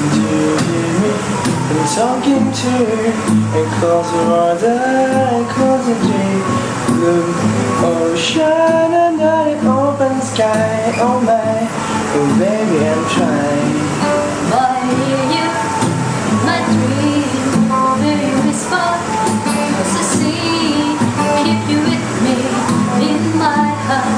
Do you hear me? I'm talking to you And close your eyes and concentrate Blue ocean under the open sky Oh my, oh baby I'm trying hear you, my dream, where you whisper, I see, keep you with me, in my heart,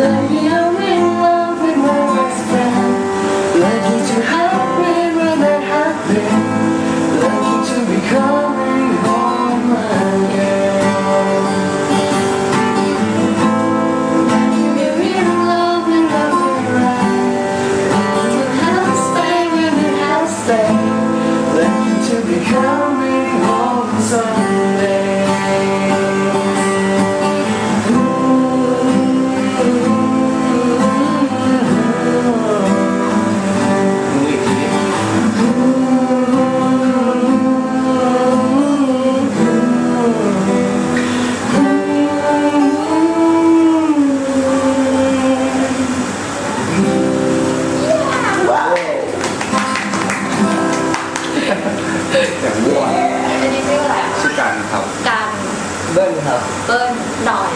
Lucky I'm เบิ้ลครับเบิ้ลหน่อย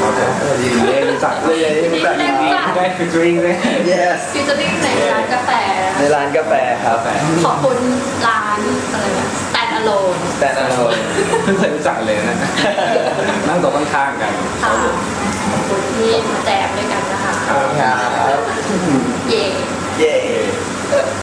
เราจะยินดีได้รู้จักเลยรู้จักยินดีที่ได้ฟิชเชอริงเลย yes ฟิวเจอริ่งในร้านกาแฟ ในร้านกาแฟครับขอบคุณร้านอะไรนะ Stand Alone แต่นโนเพิ่งเคยรู้จักเลยนะนั่งโต๊ะข้างๆกันคค่ะรับผมขอบคุณที่มาแจมด้วยกันนะคะ